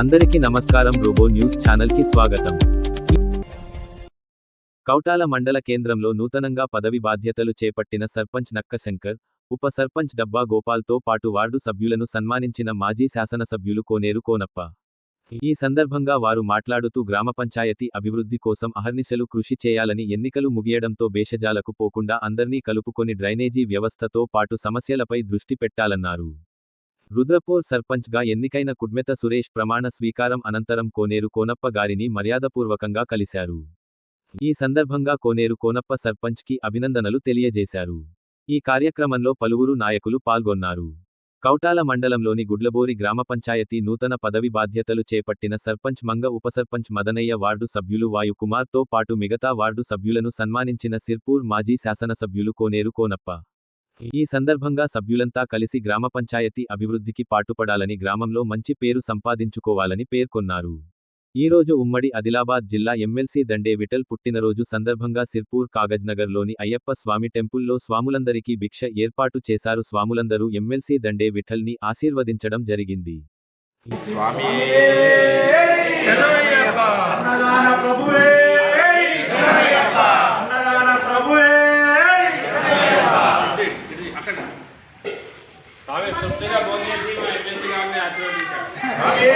అందరికీ నమస్కారం robo news ఛానల్కి స్వాగతం. కౌటాల మండల కేంద్రంలో నూతనంగా పదవి బాధ్యతలు చేపట్టిన సర్పంచ్ నక్కశంకర్ ఉప సర్పంచ్ డబ్బా గోపాల్తో పాటు వార్డు సభ్యులను సన్మానించిన మాజీ శాసనసభ్యులు కోనేరు కోనప్ప. ఈ సందర్భంగా వారు మాట్లాడుతూ గ్రామ పంచాయతీ అభివృద్ధి కోసం అహర్నిశలు కృషి చేయాలని ఎన్నికలు ముగియడంతో భేషజాలకు పోకుండా అందర్నీ కలుపుకొని డ్రైనేజీ వ్యవస్థతో పాటు సమస్యలపై దృష్టి పెట్టాలన్నారు. రుద్రపూర్ సర్పంచ్గా ఎన్నికైన కుడ్మెత సురేష్ ప్రమాణ స్వీకారం అనంతరం కోనేరు కోనప్ప గారిని మర్యాదపూర్వకంగా కలిశారు. ఈ సందర్భంగా కోనేరు కోనప్ప సర్పంచ్కి అభినందనలు తెలియజేశారు. ఈ కార్యక్రమంలో పలువురు నాయకులు పాల్గొన్నారు. కౌటాల మండలంలోని గుడ్లబోరి గ్రామ పంచాయతీ నూతన పదవి బాధ్యతలు చేపట్టిన సర్పంచ్ మంగ ఉప సర్పంచ్ మదనయ్య వార్డు సభ్యులు వాయుకుమార్తో పాటు మిగతా వార్డు సభ్యులను సన్మానించిన సిర్పూర్ మాజీ శాసనసభ్యులు కోనేరు కోనప్ప. ఈ సందర్భంగా సభ్యులంతా కలిసి గ్రామ పంచాయతీ అభివృద్ధికి పాటుపడాలని గ్రామంలో మంచి పేరు సంపాదించుకోవాలని పేర్కొన్నారు. ఈ రోజు ఉమ్మడి ఆదిలాబాద్ జిల్లా ఎమ్మెల్సీ దండే విఠల్ పుట్టినరోజు సందర్భంగా సిర్పూర్ కాగజ్నగర్లోని అయ్యప్ప స్వామి టెంపుల్లో స్వాములందరికీ భిక్ష ఏర్పాటు చేశారు స్వాములందరూ ఎమ్మెల్సీ దండే విఠల్ని ఆశీర్వదించడం జరిగింది. స్వామి! હવે સબસેરા બોલીએ છીએ એટલે આશીર્વાદ